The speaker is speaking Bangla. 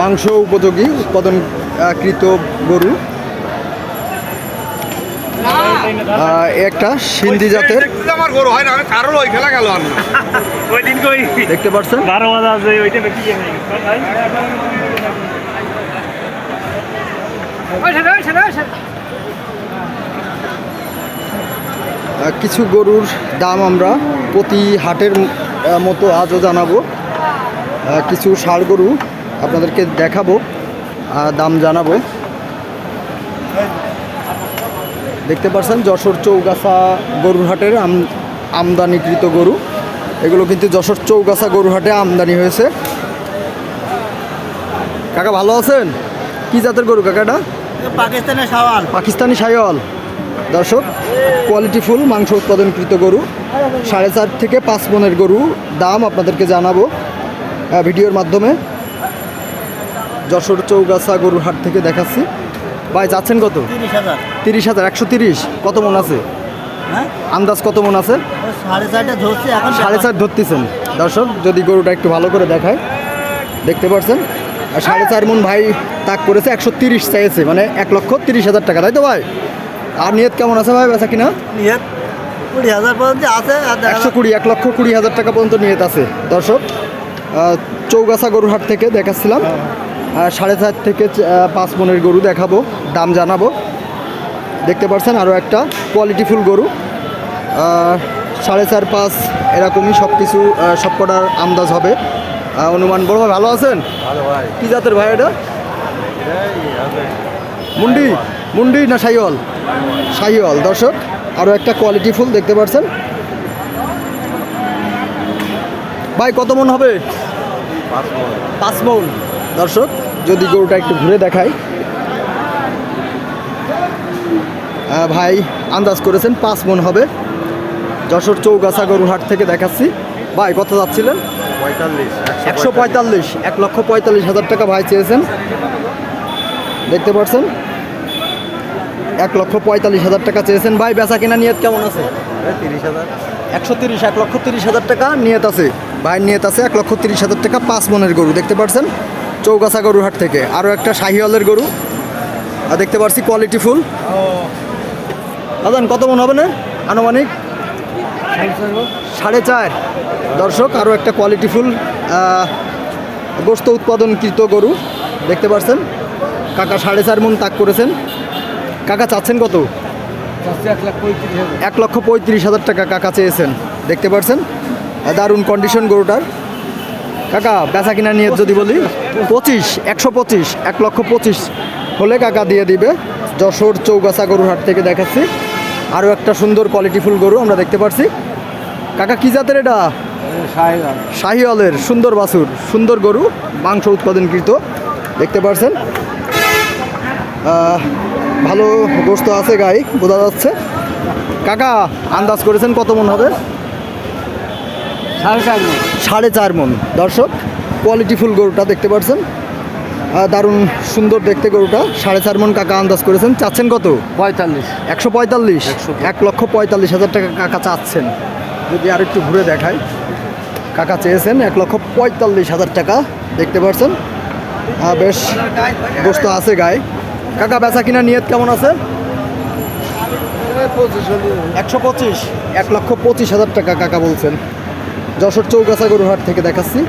মাংস উপযোগী উৎপাদনকৃত গরু। একটা সিন্ধি জাতের। দেখতে আমার গরু হয় না আমি ওই খেলা গেল আর না ওই দিন কই? দেখতে পাচ্ছেন কিছু গরুর দাম আমরা প্রতি হাটের মতো আজও জানাব। কিছু ষাড় গরু আপনাদেরকে দেখাবো দাম জানাব। দেখতে পাচ্ছেন যশোর চৌগাছা গরুরহাটের আম- আমদানিকৃত গরু। এগুলো কিন্তু যশোর চৌগাছা গরু হাটে আমদানি হয়েছে। কাকা ভালো আছেন? কি জাতের গরু কাকাটা পাকিস্তানের সওয়াল পাকিস্তানি সাইওয়াল দর্শক কোয়ালিটি ফুল মাংস উৎপাদনকৃত গরু। সাড়ে চার থেকে পাঁচ মনের গরু। দাম আপনাদেরকে জানাব ভিডিওর মাধ্যমে। যশোর চৌগাছা গরুর হাট থেকে দেখাচ্ছি। ভাই যাচ্ছেন কত? তিরিশ হাজার। একশো তিরিশ। কত মন আছে? হ্যাঁ? আন্দাজ কত মন আছে? সাড়ে চার ধরতেছেন। দর্শক যদি গরুটা একটু ভালো করে দেখায় দেখতে পাচ্ছেন আর সাড়ে চার মন ভাই তাক করেছে একশো তিরিশ চাইছে মানে এক লক্ষ তিরিশ হাজার টাকা তাই তো ভাই? আর নিয়ত কেমন আছে ভাই বেচা কিনা? নিয়ে কুড়ি হাজার পর্যন্ত আছে আর একশো কুড়ি এক লক্ষ কুড়ি হাজার টাকা পর্যন্ত নিয়ত আছে। দর্শক চৌগাছা গরুর হাট থেকে দেখাচ্ছিলাম। সাড়ে চার থেকে পাঁচ মনের গরু দেখাবো দাম জানাব। দেখতে পাচ্ছেন আরও একটা কোয়ালিটিফুল গরু। সাড়ে চার পাঁচ এরকমই সব কিছু সব কটার আন্দাজ হবে। অনুমান বড় ভাই ভালো আছেন? কি জাতের ভাই এটা? মুন্ডি মুন্ডি না সাইওয়াল? সাইওয়াল দর্শক আরও একটা কোয়ালিটি ফুল দেখতে পাচ্ছেন ভাই কত মন হবে? পাঁচ মন দর্শক। যদি গরুটা একটু ঘুরে দেখায় ভাই আন্দাজ করেছেন পাঁচ মন হবে। যশোর চৌগাছা গরুর হাট থেকে দেখাচ্ছি। ভাই কত যাচ্ছিলেন? একশো পঁয়তাল্লিশ। এক লক্ষ পঁয়তাল্লিশ হাজার টাকা ভাই চেয়েছেন। দেখতে পাচ্ছেন এক লক্ষ পঁয়তাল্লিশ হাজার টাকা চেয়েছেন। ভাই বেচা কেনা নিয়ত কেমন আছে? তিরিশ হাজার। একশো তিরিশ এক লক্ষ তিরিশ হাজার টাকা নিয়ত আছে। ভাইয়ের নিয়ত আছে এক লক্ষ তিরিশ হাজার টাকা পাঁচ মনের গরু দেখতে পাচ্ছেন চৌগাছা গরুর হাট থেকে। আরও একটা শাহিওয়ালের গরু। আর দেখতে পাচ্ছি কোয়ালিটি ফুল। দাদান কত মন হবে না? আনুমানিক? সাড়ে চার। দর্শক আরও একটা কোয়ালিটি ফুল গোস্ত উৎপাদনকৃত গরু। দেখতে পাচ্ছেন কাকা সাড়ে চার মন তাক করেছেন। কাকা চাচ্ছেন কত? এক লক্ষ পঁয়ত্রিশ হাজার টাকা কাকা চেয়েছেন। দেখতে পাচ্ছেন আহ, দারুণ কন্ডিশন গরুটার। কাকা বেচা কিনা নিয়ে যদি বলি পঁচিশ একশো পঁচিশ এক লক্ষ পঁচিশ হলে কাকা দিয়ে দিবে। যশোর চৌগাছা গরুর হাট থেকে দেখাচ্ছি। আরও একটা সুন্দর কোয়ালিটিফুল গরু আমরা দেখতে পাচ্ছি কাকা কি জাতের এটা? শাহিওয়ালের সুন্দর বাছুর সুন্দর গরু মাংস উৎপাদনকৃত দেখতে পাচ্ছেন ভালো গোস্ত আছে গাই বোঝা যাচ্ছে। কাকা আন্দাজ করেছেন কত মন হবে? সাড়ে চার মন। দর্শক কোয়ালিটিফুল গরুটা দেখতে পাচ্ছেন দারুণ সুন্দর দেখতে গরুটা। সাড়ে চার মন কাকা আন্দাজ করেছেন। চাচ্ছেন কত? পঁয়তাল্লিশ। একশো পঁয়তাল্লিশ? এক লক্ষ পঁয়তাল্লিশ হাজার টাকা কাকা চাচ্ছেন। যদি আর একটু ঘুরে দেখায় কাকা চেয়েছেন এক লক্ষ পঁয়তাল্লিশ হাজার টাকা। দেখতে পাচ্ছেন বেশ গোস্ত আছে গায়ে। কাকা বেচা কিনা নিয়ত কেমন আছে? একশো পঁচিশ? এক লক্ষ পঁচিশ হাজার টাকা কাকা বলছেন। যশোর চৌগাছা গরুহাট থেকে দেখাচ্ছি।